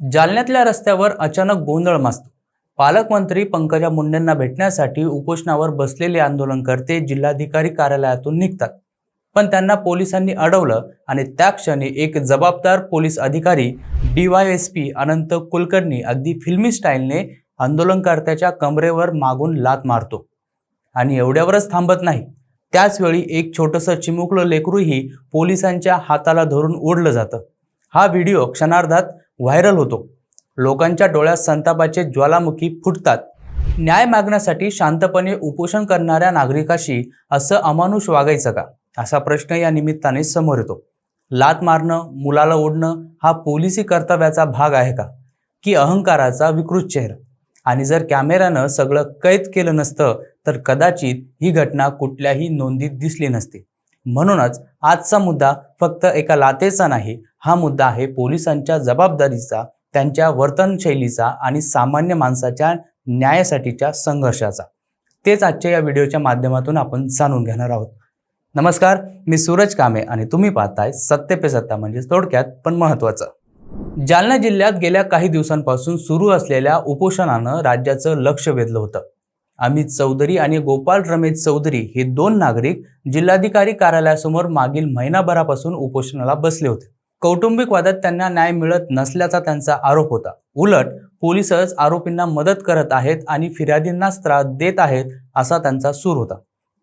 जालन्यातल्या रस्त्यावर अचानक गोंधळ माजतो. पालकमंत्री पंकजा मुंडेंना भेटण्यासाठी उपोषणावर बसलेले आंदोलनकर्ते जिल्हाधिकारी कार्यालयातून निघतात. पण त्यांना पोलिसांनी अडवलं आणि त्या क्षणी एक जबाबदार पोलीस अधिकारी D Y S P Anant Kulkarni अगदी फिल्मी स्टाईलने आंदोलनकर्त्याच्या कमरेवर मागून लात मारतो. आणि एवढ्यावरच थांबत नाही. त्याच वेळी एक छोटंसं चिमुकलं लेकरूही पोलिसांच्या हाताला धरून ओढलं जातं. हा व्हिडिओ क्षणार्धात व्हायरल होतो. लोकांच्या डोळ्यात संतापाचे ज्वालामुखी फुटतात. न्याय मागण्यासाठी शांतपणे उपोषण करणाऱ्या नागरिकाशी असं अमानुष वागायचं का? असा प्रश्न या निमित्ताने समोर येतो. लात मारणं मुलाला ओढणं हा पोलिसी कर्तव्याचा भाग आहे का? की अहंकाराचा विकृत चेहरा? आणि जर कॅमेऱ्यानं सगळं कैद केलं नसतं तर कदाचित ही घटना कुठल्याही नोंदीत दिसली नसती. म्हणूनच आजचा मुद्दा फक्त एका लातेचा नाही हा मुद्दा आहे पोलिसांच्या जबाबदारीचा त्यांच्या वर्तनशैलीचा आणि सामान्य माणसाच्या न्यायासाठीच्या संघर्षाचा. तेच आजच्या या व्हिडिओच्या माध्यमातून आपण जाणून घेणार आहोत. नमस्कार मी सूरज कामे आणि तुम्ही पाहताय सत्य पे सत्ता म्हणजे थोडक्यात पण महत्त्वाचं. जालना जिल्ह्यात गेल्या काही दिवसांपासून सुरू असलेल्या उपोषणानं राज्याचं लक्ष वेधलं होतं. अमित चौधरी आणि गोपाल रमेश चौधरी हे दोन नागरिक जिल्हाधिकारी कार्यालयासमोर मागील महिनाभरापासून उपोषणाला बसले होते. कौटुंबिक वादात त्यांना न्याय मिळत नसल्याचा त्यांचा आरोप होता. उलट पोलिसच आरोपींना मदत करत आहेत आणि फिर्यादींनाच त्रास देत आहेत असा त्यांचा सूर होता.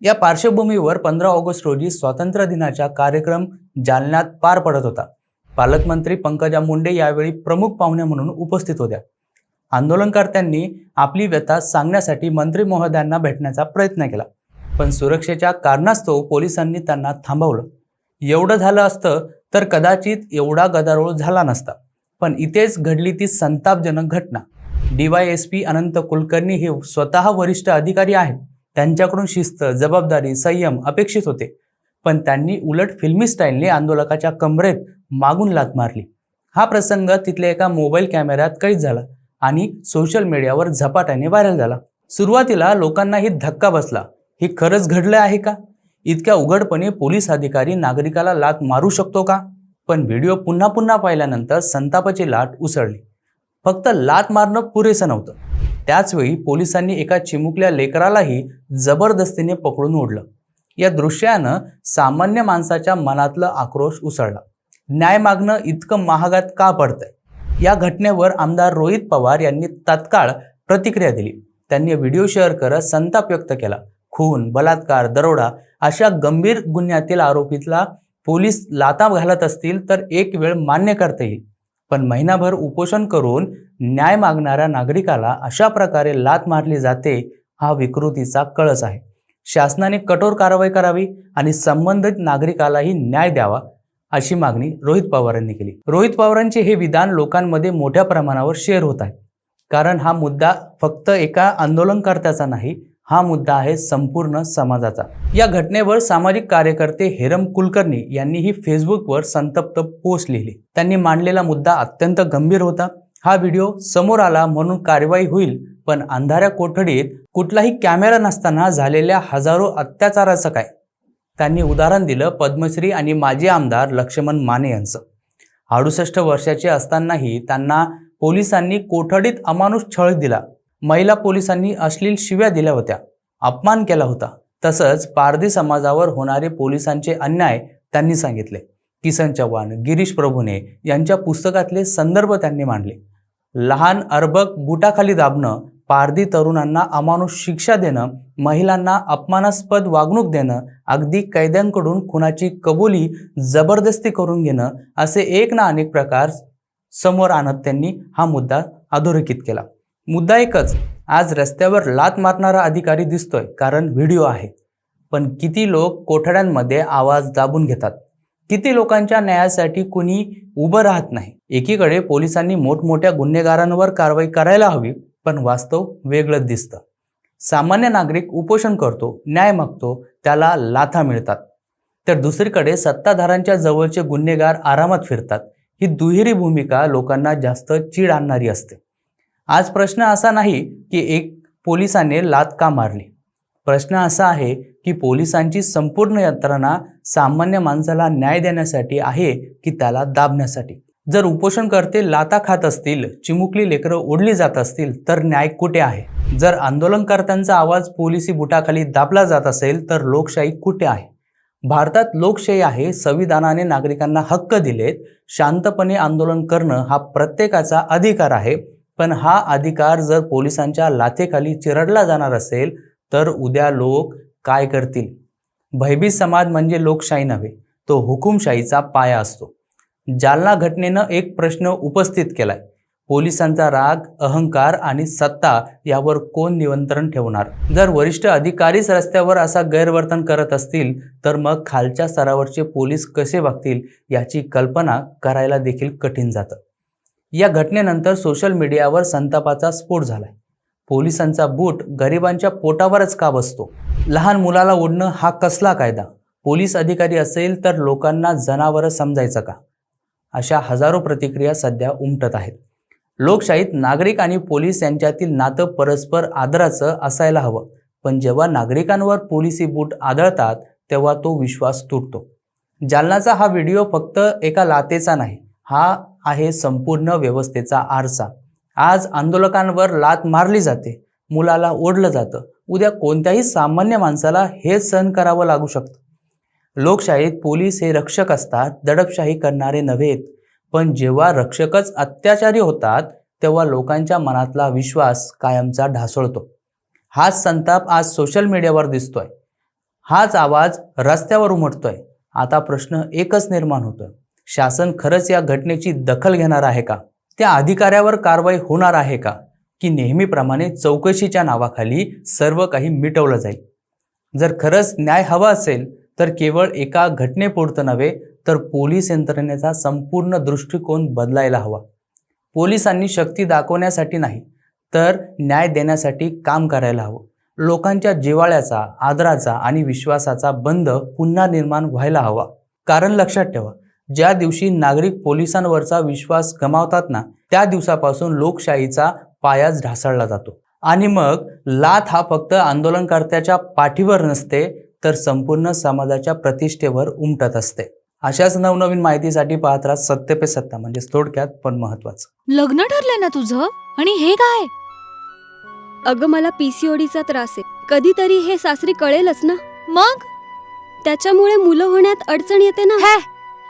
या पार्श्वभूमीवर पंधरा ऑगस्ट रोजी स्वातंत्र्य दिनाचा कार्यक्रम जालन्यात पार पडत होता. पालकमंत्री पंकजा मुंडे यावेळी प्रमुख पाहुणे म्हणून उपस्थित होत्या. आंदोलनकर्त्यांनी आपली व्यथा सांगण्यासाठी मंत्री महोदयांना भेटण्याचा प्रयत्न केला. पण सुरक्षेच्या कारणास्तव पोलिसांनी त्यांना थांबवलं. एवढं झालं असतं तर कदाचित एवढा गदारोळ झाला नसता. पण इथेच घडली ती संतापजनक घटना. डीवायएसपी अनंत कुलकर्णी हे स्वतः वरिष्ठ अधिकारी आहेत. त्यांच्याकडून शिस्त जबाबदारी संयम अपेक्षित होते. पण त्यांनी उलट फिल्मी स्टाईलने आंदोलकाच्या कमरेत मागून लात मारली. हा प्रसंग तिथल्या एका मोबाईल कॅमेऱ्यात कैद झाला आणि सोशल मीडियावर झपाट्याने व्हायरल झाला. सुरुवातीला लोकांनाही धक्का बसला. हे खरंच घडलं आहे का? इतक्या उघडपणे पोलीस अधिकारी नागरिकाला लात मारू शकतो का? पण व्हिडिओ पुन्हा पुन्हा पाहिल्यानंतर संतापाची लाट उसळली. फक्त लात मारणं पुरेसं नव्हतं. त्याचवेळी पोलिसांनी एका चिमुकल्या लेकरालाही जबरदस्तीने पकडून ओढलं. या दृश्यानं सामान्य माणसाच्या मनातलं आक्रोश उसळला. न्याय मागणं इतकं महागात का पडतंय? या घटनेवर आमदार रोहित पवार यांनी तत्काळ प्रतिक्रिया दिली. त्यांनी व्हिडिओ शेअर करत संताप व्यक्त केला. खून बलात्कार दरोडा अशा गंभीर गुन्ह्यातील आरोपीतला पोलीस लाता घालत असतील तर एक वेळ मान्य करता येईल पण महिनाभर उपोषण करून न्याय मागणाऱ्या नागरिकाला अशा प्रकारे लात मारली जाते हा विकृतीचा कळस आहे. शासनाने कठोर कारवाई करावी आणि संबंधित नागरिकालाही न्याय द्यावा अशी मागणी रोहित पवारांनी केली. रोहित पवारांचे हे विधान लोकांमध्ये मोठ्या प्रमाणावर शेअर होत आहे. कारण हा मुद्दा फक्त एका आंदोलनकर्त्याचा नाही हा मुद्दा आहे संपूर्ण समाजाचा. या घटनेवर सामाजिक कार्यकर्ते हेरम कुलकर्णी यांनीही फेसबुकवर संतप्त पोस्ट लिहिली. त्यांनी मांडलेला मुद्दा अत्यंत गंभीर होता. हा व्हिडिओ समोर आला म्हणून कारवाई होईल पण अंधाऱ्या कोठडीत कुठलाही कॅमेरा नसताना झालेल्या हजारो अत्याचाराचं काय? त्यांनी उदाहरण दिलं पद्मश्री आणि माजी आमदार लक्ष्मण माने यांचं. अडुसष्ट वर्षाचे असतानाही त्यांना पोलिसांनी कोठडीत अमानुष छळ दिला. महिला पोलिसांनी अश्लील शिव्या दिल्या होत्या. अपमान केला होता. तसंच पारधी समाजावर होणारे पोलिसांचे अन्याय त्यांनी सांगितले. किसन चव्हाण गिरीश प्रभुने यांच्या पुस्तकातले संदर्भ त्यांनी मांडले. लहान अर्भक बुटाखाली दाबणं पारधी तरुणांना अमानुष शिक्षा देणं महिलांना अपमानास्पद वागणूक देणं अगदी कैद्यांकडून खुनाची कबुली जबरदस्ती करून घेणं असे एक ना अनेक प्रकार समोर आणत त्यांनी हा मुद्दा अधोरेखित केला. मुद्दा एकच आज रस्त्यावर लात मारणारा अधिकारी दिसतोय कारण व्हिडिओ आहे. पण किती लोक कोठड्यांमध्ये आवाज दाबून घेतात? किती लोकांच्या न्यायासाठी कुणी उभं राहत नाही? एकीकडे पोलिसांनी मोठमोठ्या गुन्हेगारांवर कारवाई करायला हवी पण वास्तव वेगळंच दिसतं. सामान्य नागरिक उपोषण करतो न्याय मागतो त्याला लाथा मिळतात. तर दुसरीकडे सत्ताधारांच्या जवळचे गुन्हेगार आरामात फिरतात. ही दुहेरी भूमिका लोकांना जास्त चीड आणणारी असते. आज प्रश्न असा नाही की एक पोलिसाने लात का मारली. प्रश्न असा आहे की पोलिसांची संपूर्ण यंत्रणा सामान्य माणसाला न्याय देण्यासाठी आहे की त्याला दाबण्यासाठी. जर उपोषणकर्ते लाता खात असतील चिमुकली लेकरं ओढली जात असतील तर न्याय कुठे आहे? जर आंदोलनकर्त्यांचा आवाज पोलिसी बुटाखाली दाबला जात असेल तर लोकशाही कुठे आहे? भारतात लोकशाही आहे संविधानाने नागरिकांना हक्क दिलेत शांतपणे आंदोलन करणं हा प्रत्येकाचा अधिकार आहे पण हा अधिकार जर पोलिसांच्या लाथेखाली चिरडला जाणार असेल तर उद्या लोक काय करतील? भयभीत समाज म्हणजे लोकशाही नव्हे तो हुकुमशाहीचा पाया असतो. जालना घटनेनं एक प्रश्न उपस्थित केलाय. पोलिसांचा राग अहंकार आणि सत्ता यावर कोण नियंत्रण ठेवणार? जर वरिष्ठ अधिकारीच रस्त्यावर असा गैरवर्तन करत असतील तर मग खालच्या स्तरावरचे पोलीस कसे वागतील याची कल्पना करायला देखील कठीण जातं. या घटनेनंतर सोशल मीडियावर संतापाचा स्फोट झालाय. पोलिसांचा बूट गरिबांच्या पोटावरच का बसतो? लहान मुलाला ओढणं हा कसला कायदा? पोलीस अधिकारी असेल तर लोकांना जनावरं समजायचं का? अशा हजारो प्रतिक्रिया सध्या उमटत आहेत. लोकशाहीत नागरिक आणि पोलीस यांच्यातील नातं परस्पर आदराचं असायला हवं. पण जेव्हा नागरिकांवर पोलिसी बूट आदळतात तेव्हा तो विश्वास तुटतो. जालनाचा हा व्हिडिओ फक्त एका लातेचा नाही हा आहे संपूर्ण व्यवस्थेचा आरसा. आज आंदोलकांवर लात मारली जाते मुलाला ओढलं जातं. उद्या कोणत्याही सामान्य माणसाला हे सहन करावं लागू शकतं. लोकशाहीत पोलीस हे रक्षक असतात दडपशाही करणारे नव्हेत. पण जेव्हा रक्षकच अत्याचारी होतात तेव्हा लोकांच्या मनातला विश्वास कायमचा ढासळतो. हाच संताप आज सोशल मीडियावर दिसतोय. हाच आवाज रस्त्यावर उमटतोय. आता प्रश्न एकच निर्माण होतोय. शासन खरंच या घटनेची दखल घेणार आहे का? त्या अधिकाऱ्यावर कारवाई होणार आहे का? की नेहमीप्रमाणे चौकशीच्या नावाखाली सर्व काही मिटवलं जाईल? जर खरंच न्याय हवा असेल तर केवळ एका घटनेपुरतं नव्हे तर पोलीस यंत्रणेचा संपूर्ण दृष्टिकोन बदलायला हवा. पोलिसांनी शक्ती दाखवण्यासाठी नाही तर न्याय देण्यासाठी काम करायला हवं. लोकांच्या जिव्हाळ्याचा आदराचा आणि विश्वासाचा बंध पुन्हा निर्माण व्हायला हवा. कारण लक्षात ठेवा ज्या दिवशी नागरिक पोलिसांवरचा विश्वास गमावतात ना त्या दिवसापासून लोकशाहीचा पायाच ढासळला जातो. आणि मग लाथ हा फक्त आंदोलनकर्त्याच्या पाठीवर नसते तर संपूर्ण समाजाच्या प्रतिष्ठेवर उमटत असते. अशाच नवनवीन माहितीसाठी पाहत राहा सत्य पे सत्ता म्हणजे थोडक्यात पण महत्वाचं लग्न ठरलंय ना तुझं? आणि हे काय? अगं मला पीसीओडीचा त्रास आहे. कधीतरी हे सासरी कळेलच ना. मग? त्याच्यामुळे मुलं होण्यात अडचण येते ना. हे